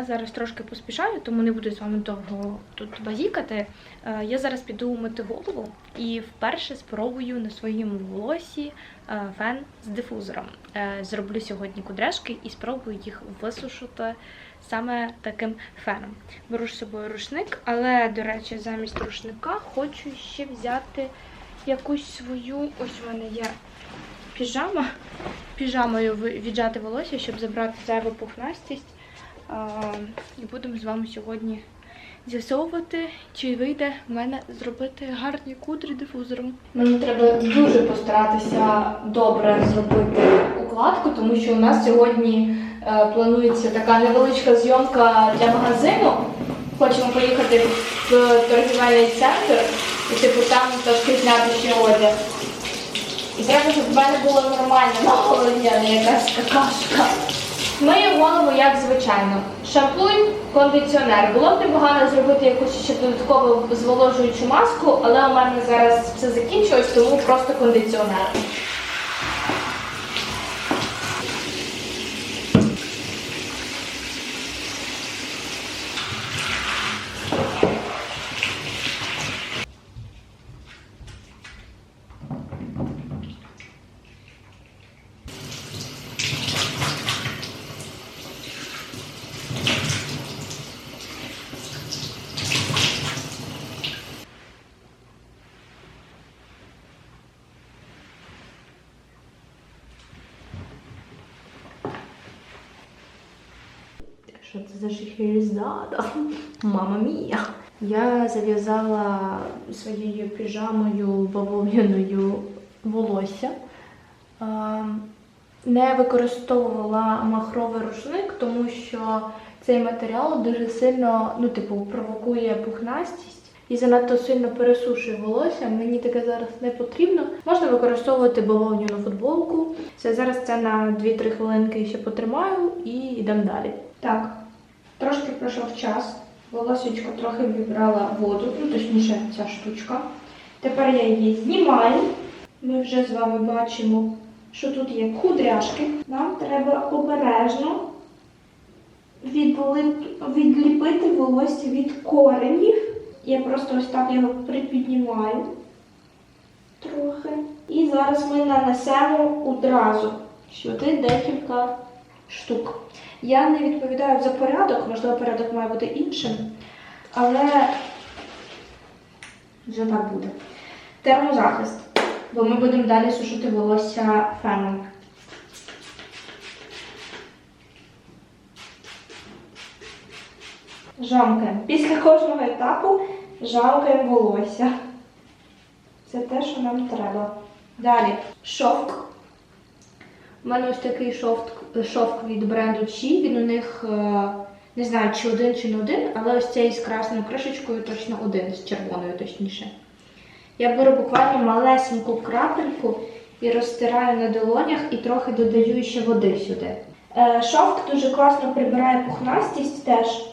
Я зараз трошки поспішаю, тому не буду з вами довго тут базікати. Е, Я зараз піду мити голову і вперше спробую на своєму волосі е, фен з дифузором. Е, Зроблю сьогодні кудряшки і спробую їх висушити саме таким феном. Беру з собою рушник, але, до речі, замість рушника хочу ще взяти якусь свою. Ось у мене є піжама піжамою віджати волосся, щоб забрати зайву пухнастість. І будемо з вами сьогодні з'ясовувати, чи вийде в мене зробити гарні кудрі дифузором. Мені треба дуже постаратися добре зробити укладку, тому що у нас сьогодні е, планується така невеличка зйомка для магазину. Хочемо поїхати в торгівельний центр і типу там трошки зняти ще одяг. І треба, щоб в мене було нормально на голові, а не якась какашка. Мию голову як звичайно. Шампунь, кондиціонер. Було б непогано зробити якусь ще додаткову зволожуючу маску, але у мене зараз все закінчилось, тому просто кондиціонер. Що це за шахерезада? Мама мія. Я зав'язала своєю піжамою бавов'яною волосся. Не використовувала махровий рушник, тому що цей матеріал дуже сильно, ну, типу, провокує пухнастість і занадто сильно пересушує волосся. Мені таке зараз не потрібно. Можна використовувати бавовняну футболку. Це зараз це на 2-3 хвилинки ще потримаю і йдемо далі. Так, трошки пройшов час. Волосечко трохи вібрала воду, ну точніше ця штучка. Тепер я її знімаю. Ми вже з вами бачимо, що тут є кудряшки. Нам треба обережно відліпити волосся від коренів. Я просто ось так його припіднімаю трохи. І зараз ми нанесемо одразу сюди декілька штук. Я не відповідаю за порядок, можливо, порядок має бути іншим, але вже так буде. Термозахист, бо ми будемо далі сушити волосся феном. Жамкаємо. Після кожного етапу жамкаємо волосся. Це те, що нам треба. Далі шовк. У мене ось такий шовк, шовк від бренду Чі. Він у них е, не знаю, чи один, чи не один, але ось цей з красною кришечкою точно один, з червоною точніше. Я беру буквально малесеньку крапельку і розтираю на долонях і трохи додаю ще води сюди. Е, Шовк дуже класно прибирає пухнастість теж,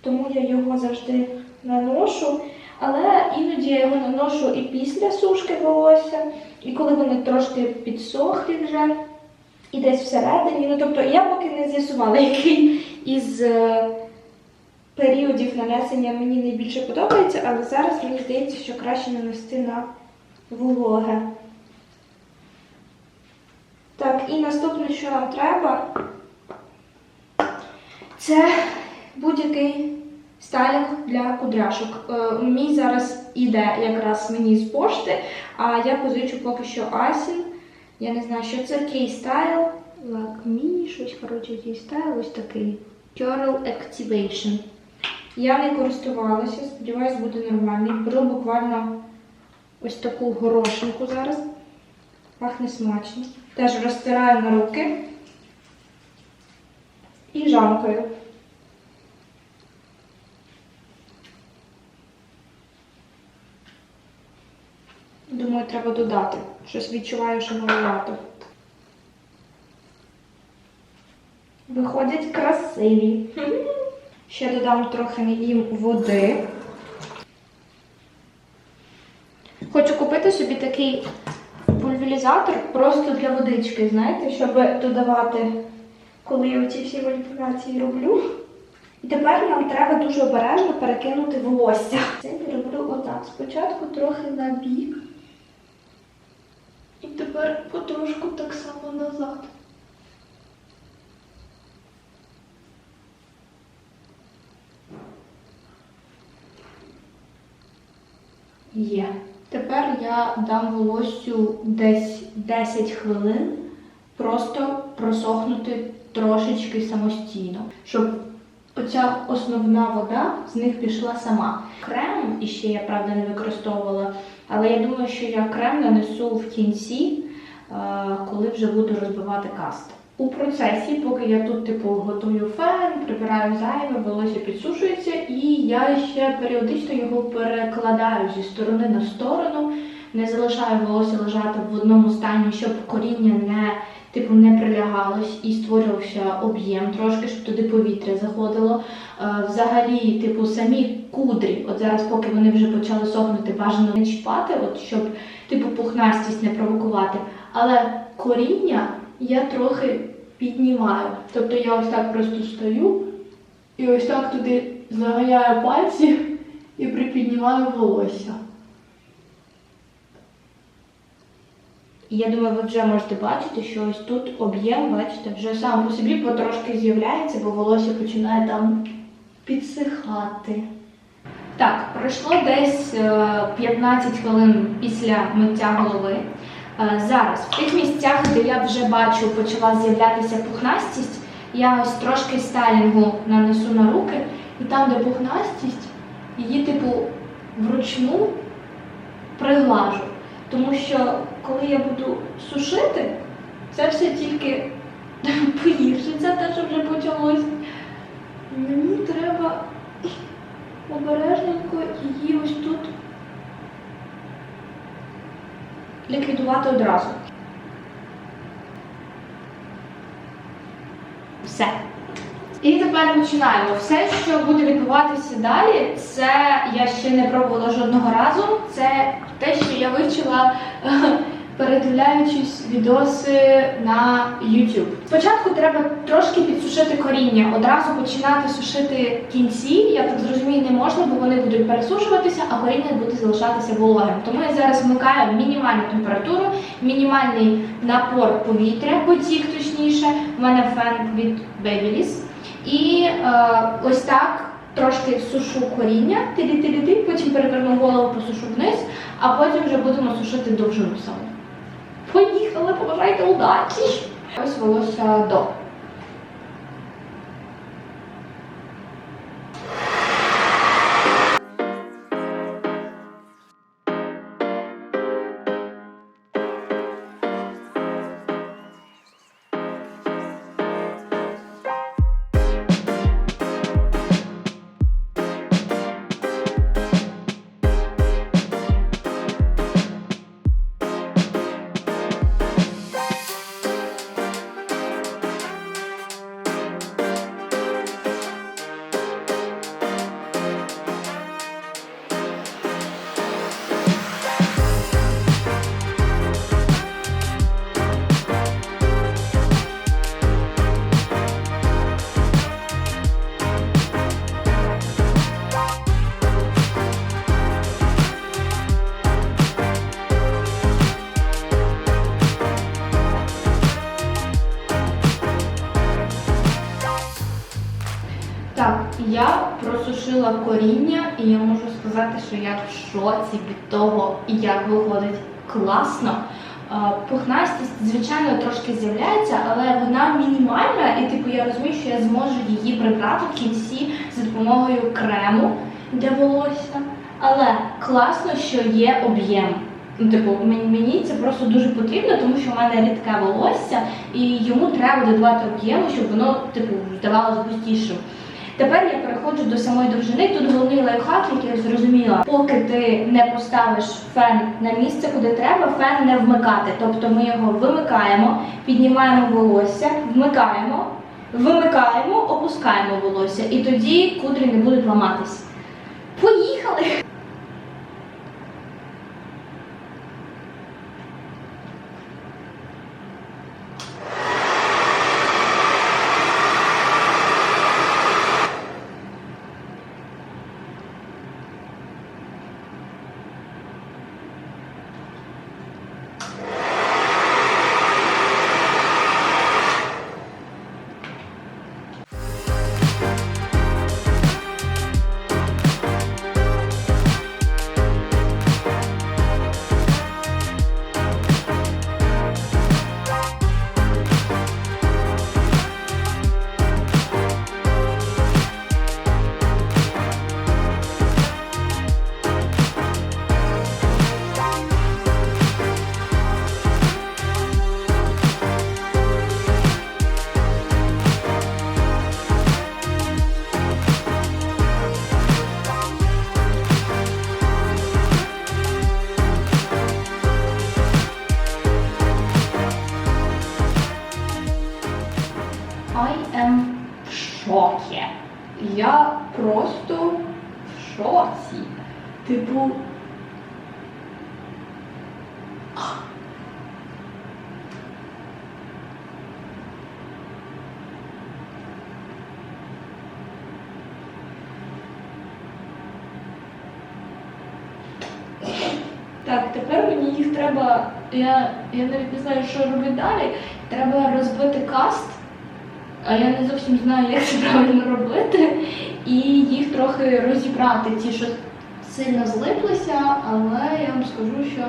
тому я його завжди наношу. Але іноді я його наношу і після сушки волосся, і коли вони трошки підсохлі вже, і десь всередині. Ну тобто я поки не з'ясувала, який із е, періодів нанесення мені найбільше подобається, але зараз мені здається, що краще нанести на вологе. Так, і наступне, що нам треба, це будь-який стайлінг для кудряшок. Е, Мій зараз іде якраз мені з пошти, а я позичу поки що Асін. Я не знаю, що це K-Style. Lakme, щось коротше, K-Style, ось такий. Curl Activation. Я не користувалася, сподіваюсь, буде нормальний. Беру буквально ось таку горошинку зараз. Пахне смачно. Теж розтираю на руки і жамкаю. Думаю, треба додати. Щось відчуваю, що маловато. Виходять красиві. Ще додам трохи їм води. Хочу купити собі такий пульверізатор просто для водички, знаєте, щоб додавати, коли я ці всі маніпуляції роблю. І тепер нам треба дуже обережно перекинути волосся. Це я роблю отак. Спочатку трохи на бік. І тепер потрошку так само назад. Є. Тепер я дам волоссю десь 10 хвилин просто просохнути трошечки самостійно, щоб оця основна вода з них пішла сама. Крем іще я правда не використовувала, але я думаю, що я крем нанесу в кінці, е, коли вже буду розбивати каст. У процесі, поки я тут типу готую фен, прибираю зайве, волосся підсушується, і я ще періодично його перекладаю зі сторони на сторону, не залишаю волосся лежати в одному стані, щоб коріння не типу не прилягалось і створювався об'єм трошки, щоб туди повітря заходило. Е, Взагалі, типу, самі кудрі, от зараз, поки вони вже почали сохнути, бажано не чіпати, от щоб типу пухнастість не провокувати. Але коріння я трохи піднімаю. Тобто я ось так просто стою і ось так туди заганяю пальці і припіднімаю волосся. І я думаю, ви вже можете бачити, що ось тут об'єм, бачите, вже сам по собі потрошки з'являється, бо волосся починає там підсихати. Так, пройшло десь е, 15 хвилин після миття голови. Е, Зараз в тих місцях, де я вже бачу, почала з'являтися пухнастість, я ось трошки стайлінгу нанесу на руки, і там, де пухнастість, її, типу, вручну приглажу. Тому що коли я буду сушити, це все тільки погіршиться, те, що вже почалось. Мені треба обережненько її ось тут ліквідувати одразу. Все. І тепер починаємо. Все, що буде відбуватися далі, це я ще не пробувала жодного разу. Це те, що я вивчила, передивляючись відоси на YouTube. Спочатку треба трошки підсушити коріння, одразу починати сушити кінці. Я так зрозумію, не можна, бо вони будуть пересушуватися, а коріння буде залишатися вологим. Тому я зараз вмикаю мінімальну температуру, мінімальний напор повітря, потік точніше. У мене фен від Babyliss. І е, ось так трошки сушу коріння, тилі-тилі-ти, потім переверну голову, посушу вниз, а потім вже будемо сушити довжину саму. Поїхали, побажайте удачі! Ось волосся до. Я просушила коріння, і я можу сказати, що я в шоці від того, як виходить класно. Пухнастість, звичайно, трошки з'являється, але вона мінімальна, і типу я розумію, що я зможу її прибрати в кінці за допомогою крему для волосся. Але класно, що є об'єм. Ну, типу, мені, це просто дуже потрібно, тому що в мене рідке волосся, і йому треба додавати об'єму, щоб воно типу здавалось густішим. Тепер я переходжу до самої довжини. Тут головний лайфхак, який я зрозуміла, поки ти не поставиш фен на місце, куди треба, фен не вмикати. Тобто ми його вимикаємо, піднімаємо волосся, вмикаємо, вимикаємо, опускаємо волосся, і тоді кудрі не будуть ламатись. Поїхали! Я, я навіть не знаю, що робити далі. Треба розбити каст. А я не зовсім знаю, як це правильно робити, і їх трохи розібрати, ті, що сильно злиплися, але я вам скажу, що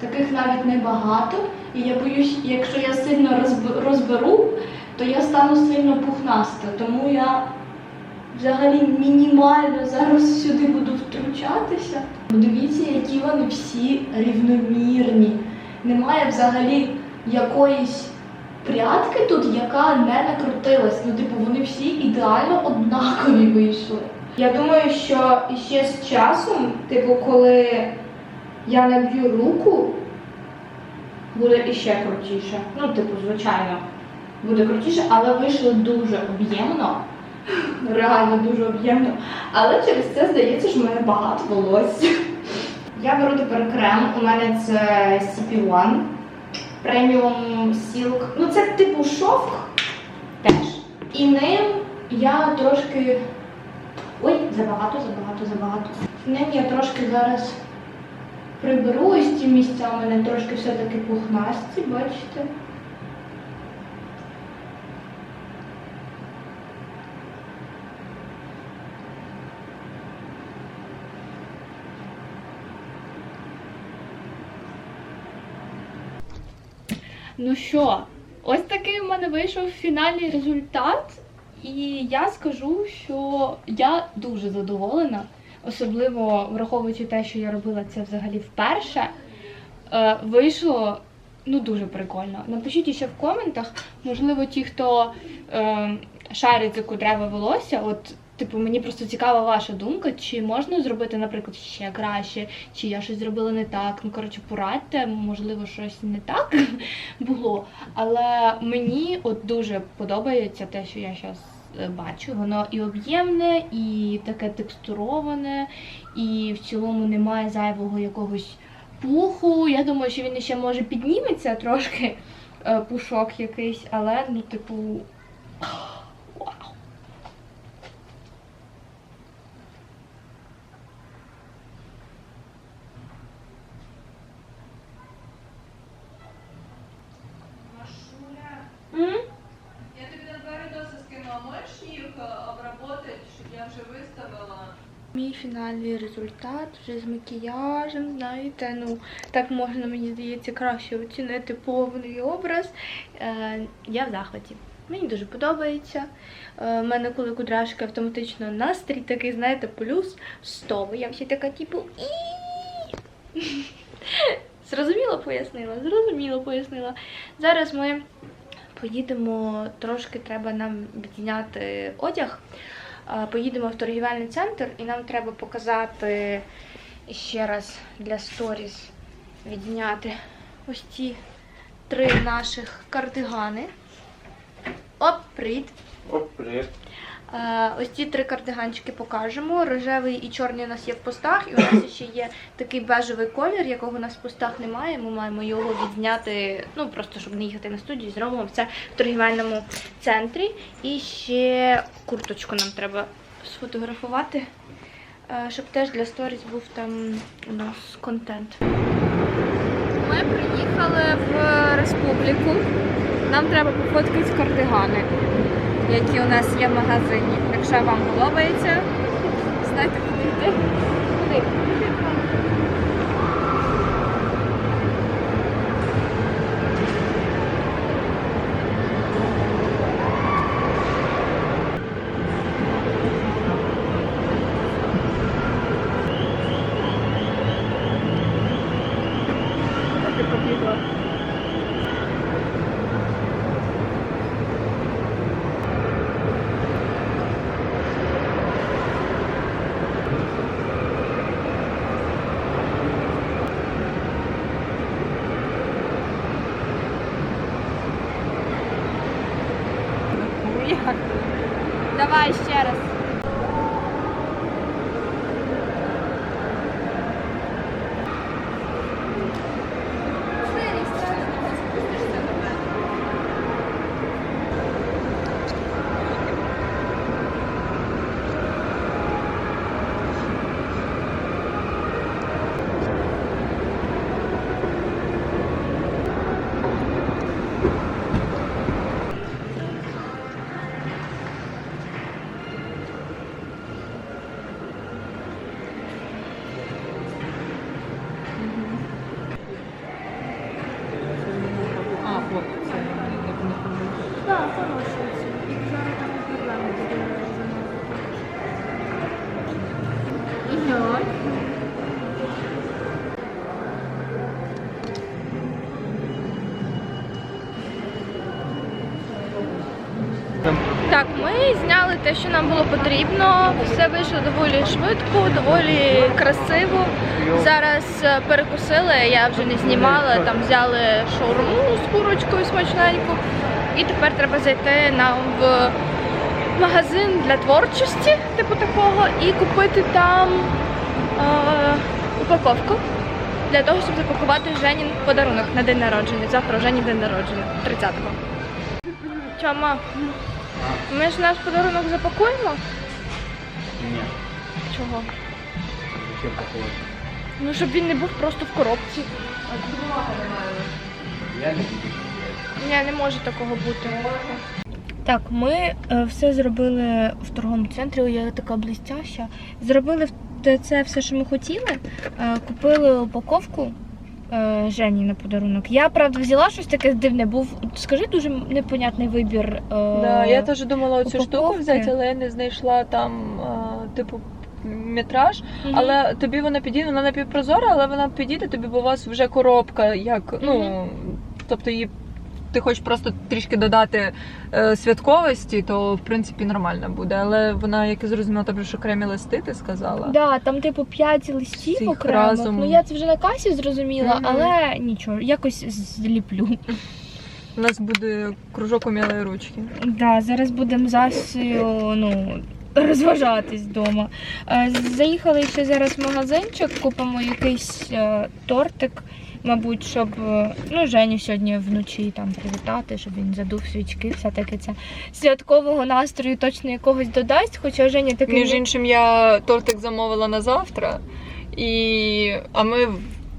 таких навіть небагато. І я боюсь, якщо я сильно розберу, то я стану сильно пухнаста. Тому я взагалі мінімально зараз сюди буду втручатися. Дивіться, які вони всі рівномірні. Немає взагалі якоїсь прядки тут, яка не накрутилась. Ну, типу, вони всі ідеально однакові вийшли. Я думаю, що ще з часом, типу, коли я наб'ю руку, буде іще крутіше. Ну, типу, звичайно, буде крутіше, але вийшло дуже об'ємно. Реально дуже об'ємно. Але через це здається, що в мене багато волосся. Я беру тепер крем, у мене це CP1 преміум сілк. Ну це типу шовк теж. І ним я трошки. Ой, забагато, забагато, забагато. Ним я трошки зараз приберу ось ці місця. У мене трошки все-таки пухнасті, бачите? Ну що, ось такий в мене вийшов фінальний результат. І я скажу, що я дуже задоволена, особливо враховуючи те, що я робила це взагалі вперше. Е, вийшло ну дуже прикольно. Напишіть ще в коментах, можливо, ті, хто е, шарить за кудряве волосся, от. Типу, мені просто цікава ваша думка, чи можна зробити, наприклад, ще краще, чи я щось зробила не так. Ну, коротше, порадьте, можливо, щось не так було. Але мені от дуже подобається те, що я зараз бачу. Воно і об'ємне, і таке текстуроване, і в цілому немає зайвого якогось пуху. Я думаю, що він ще може підніметься трошки е, пушок якийсь, але ну, типу. Вау! Машуля, М? я тобі на два відоси скинула, можеш їх е, обработати, щоб я вже виставила Мій фінальний результат вже з макіяжем, знаєте, ну так можна, мені здається, краще оцінити повний образ. Е, я в захваті. Мені дуже подобається. Е, У мене коли кудряшки автоматично настрій такий, знаєте, плюс 100. Я всі така, типу, Зрозуміло пояснила, зрозуміло пояснила. Зараз ми поїдемо, трошки треба нам відзняти одяг. Поїдемо в торгівельний центр і нам треба показати ще раз для сторіс відняти ось ці три наших кардигани. Оп, привіт! Оп, привіт. Е, Ось ці три кардиганчики покажемо. Рожевий і чорний у нас є в постах, і у нас ще є такий бежевий колір, якого у нас в постах немає. Ми маємо його відзняти, ну просто щоб не їхати на студію, зробимо це в торгівельному центрі. І ще курточку нам треба сфотографувати, е, щоб теж для сторіс був там у нас контент. Ми приїхали в республіку. Нам треба пофоткати кардигани які у нас є в магазині. Якщо вам подобається, знайте куди йти. Куди? Ти побігла. Давай ще раз. А, хлопці, це як не помилку. Так, хороший. Зараз там проблеми буде замовити. Так, ми зняли те, що нам було потрібно. Все вийшло доволі швидко, доволі красиво. Зараз е, перекусили, я вже не знімала, там взяли шаурму з курочкою смачненьку. І тепер треба зайти нам в магазин для творчості, типу такого, і купити там е, упаковку для того, щоб запакувати Женін подарунок на день народження. Завтра Жені день народження, 30-го. Чома, ми ж наш подарунок запакуємо? Ні, Чого? зачем похоже? Ну, щоб він не був просто в коробці. Я не буду. Ні, не може такого бути. Так, ми е, все зробили в торговому центрі. Я така блестяща. Зробили це все, що ми хотіли. Е, Купили упаковку е, Жені на подарунок. Я правда взяла щось таке дивне. Був скажи дуже непонятний вибір. е, Да, я теж думала цю штуку взяти, але я не знайшла там, е, типу, метраж. Мгм. Але тобі вона підійде, вона напівпрозора, але вона підійде, тобі бо у вас вже коробка, як, ну, тобто її. Ти хочеш просто трішки додати е, святковості, то в принципі нормально буде. Але вона, як я зрозуміла, тобі ж окремі листи, ти сказала. Да, там типу 5 листів Всіх окремих. разом. Ну я це вже на касі зрозуміла, Мгм. але нічого, якось зліплю. У нас буде кружок умілої ручки. Да, зараз будемо з Асею, ну, розважатись вдома. Е, Заїхали ще зараз в магазинчик, купимо якийсь е, тортик, мабуть, щоб е, ну, Женю сьогодні вночі там привітати, щоб він задув свічки, все таке це святкового настрою точно якогось додасть. Хоча Женя такий. Між іншим, я тортик замовила на завтра, і... а ми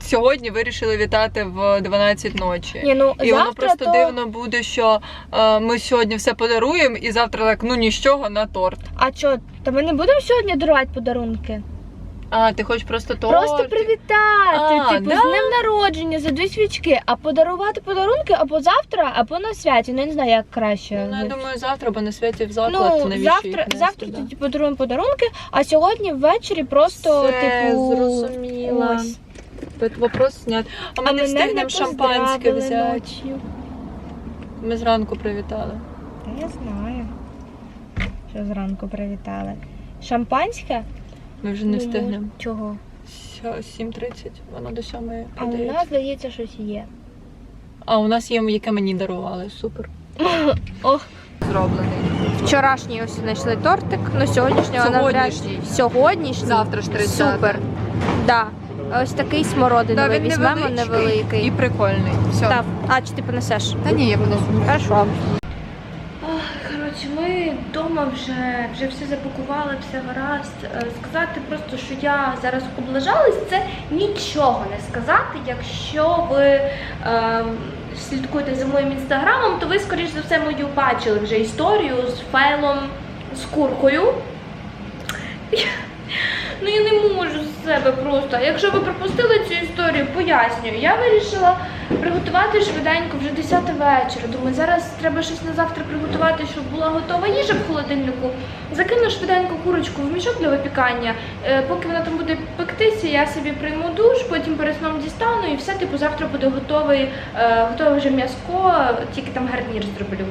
сьогодні вирішили вітати в 12 ночі. Ні, ну, І воно просто то... дивно буде, що е, ми сьогодні все подаруємо, і завтра так, ну нічого на торт. А що, то ми не будемо сьогодні дарувати подарунки? А, ти хочеш просто то. Просто привітати, А, типу, да? з днем народження за дві свічки, а подарувати подарунки або завтра, або на святі. Ну я не знаю, як краще. Ну, я думаю, завтра, бо на святі в заклад Ну, навіщо завтра, нести, завтра да. тоді подаруємо подарунки, а сьогодні ввечері просто, Все, типу. зрозуміла. ось. Тут Вопрос снят. А ми не встигнемо шампанське поздравили взяти. ночью. Ми зранку привітали. Та я знаю, що зранку привітали. Шампанське? Ми вже не Ну, встигнемо. Чого? 7.30, воно до 7 А у нас, здається, щось є. А у нас є, яке мені дарували. Супер. Ох. Зроблений. Вчорашній ось знайшли тортик, ну сьогоднішнього навряд Сьогоднішній. Сьогоднішній. Завтра ж 30. Супер. Да. Ось такий смородиновий Да, він візьмемо невеличкий невеликий. І прикольний. Все. Так. А, чи ти понесеш? Та ні, я понесу. Хорошо. Вдома вже, вже все запакували, все гаразд. Е, Сказати просто, що я зараз облажалась, це нічого не сказати. Якщо ви е, слідкуєте за моїм інстаграмом, то ви, скоріш за все, мою бачили вже історію з файлом з куркою. Ну я не можу з себе просто. Якщо ви пропустили цю історію, пояснюю. Я вирішила приготувати швиденько вже 10 вечора. Думаю, зараз треба щось на завтра приготувати, щоб була готова їжа в холодильнику. Закину швиденько курочку в мішок для випікання. Е, поки вона там буде пектися, я собі прийму душ, потім перед сном дістану і все, типу, завтра буде готовий, е, готове вже м'яско, тільки там гарнір зроблю.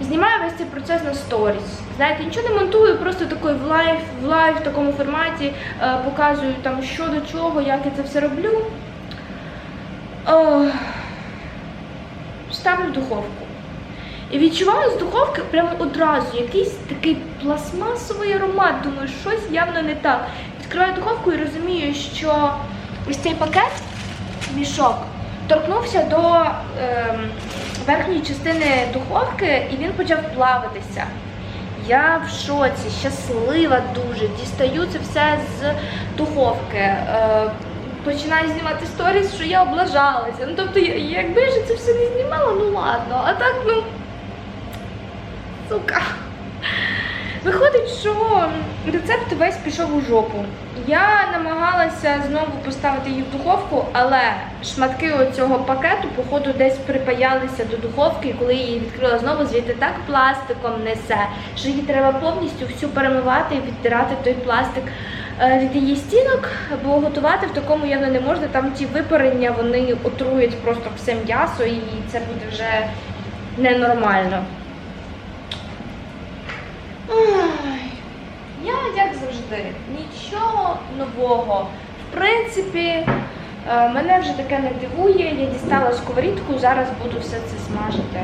Знімаю весь цей процес на сторіс. Знаєте, нічого не монтую, просто такий в лайв, в лайв в такому форматі е, показую там що до чого, як я це все роблю. Е, ставлю в духовку. І відчуваю з духовки прямо одразу якийсь такий пластмасовий аромат. Думаю, щось явно не так. Відкриваю духовку і розумію, що ось цей пакет, мішок, торкнувся до ем, верхньої частини духовки і він почав плавитися. Я в шоці, щаслива дуже. Дістаю це все з духовки. Е, починаю знімати сторіс, що я облажалася. Ну тобто, якби я це все не знімала, ну ладно. А так, ну. Сука. Виходить, що рецепт весь пішов у жопу. Я намагалася знову поставити її в духовку, але шматки оцього пакету, походу, десь припаялися до духовки, і коли я її відкрила знову, звідти так пластиком несе, що її треба повністю всю перемивати і відтирати той пластик е, від її стінок, бо готувати в такому явно не можна. Там ті випарення вони отрують просто все м'ясо, і це буде вже ненормально. Ой, Я, як завжди, нічого нового. В принципі, е, мене вже таке не дивує. Я дістала сковорідку, зараз буду все це смажити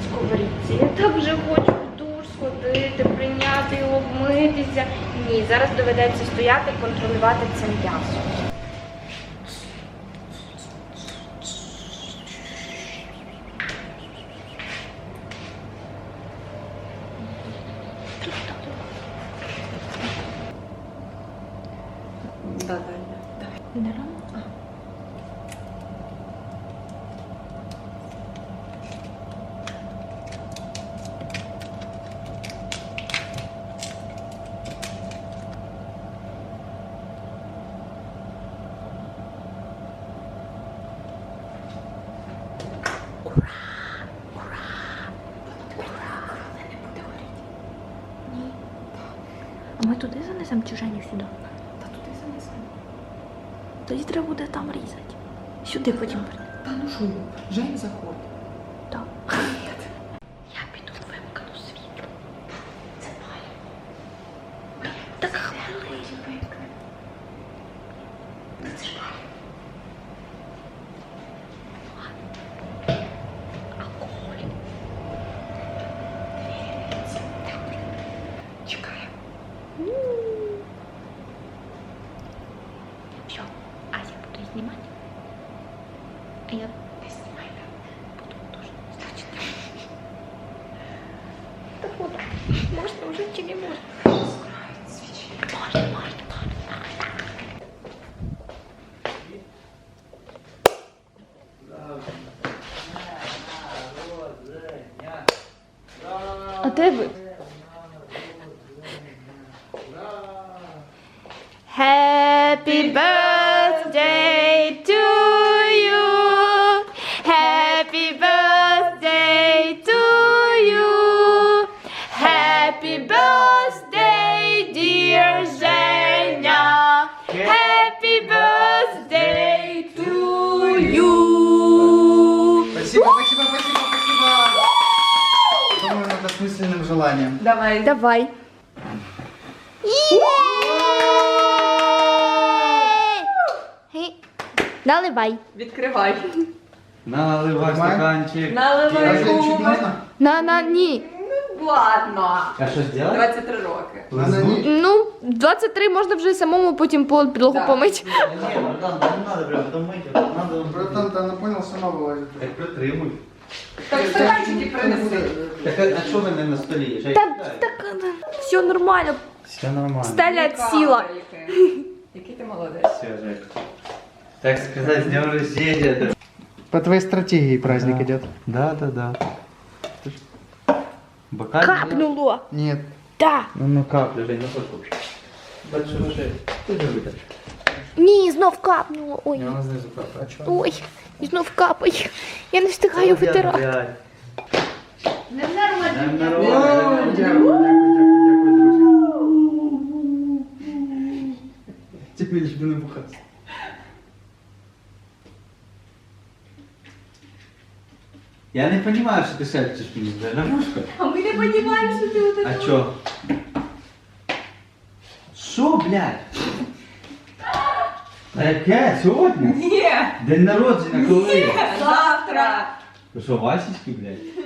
в сковорідці. Я так вже хочу в душ сходити, прийняти його, вмитися. Ні, зараз доведеться стояти, контролювати це м'ясо. Да, да, да. А ми туди занесемо чи Женю сюди? Та туди занесемо. Тоді треба буде там різати. Сюди потім. Та ну що, Жень заходь. осмысленным желанием. Давай. Давай. Ге. Наливай. Відкривай. Наливай Нормально? стаканчик. Наливай Разве чуть кума. можно? На на ні. Ладно. А що зробити? 23 роки. Надо не- Ну, 23 можна вже самому потім по підлогу Так. помити. Ні, Богдан, не треба прям потім мити, надо Братан, ты она понял, сама вылазит. так притримуй. Так стаканчики принеси. Так а а що ви не на столі? Ще й Та кидаєте? так все нормально. Все нормально. Стеля сіла. Який. Який ти молодець. Все, Жек. Так сказать, с днем рождения. По твоей стратегии праздник Да. идет. Да, да, да. Бокаль? Капнуло. Нет. Да. Ну, ну каплю, Жень, ну послухай. Бачу, Жень, ти же витер. Ні, знов капнуло. Ой. Я вона знизу капає. Ой. І знов капає. Я не встигаю витирати. Днем народження. Дякую, дякую, дякую, друзі. Тебе лишь бы набухаться. Я не понимаю, что ты шепчешь мне, да, Ларушка? А ми не розуміємо, що ти отак. А чё? Шо, блядь? А яке? Сьогодні? Ні. День народження коли? Завтра. Ви що, Васечки, блядь?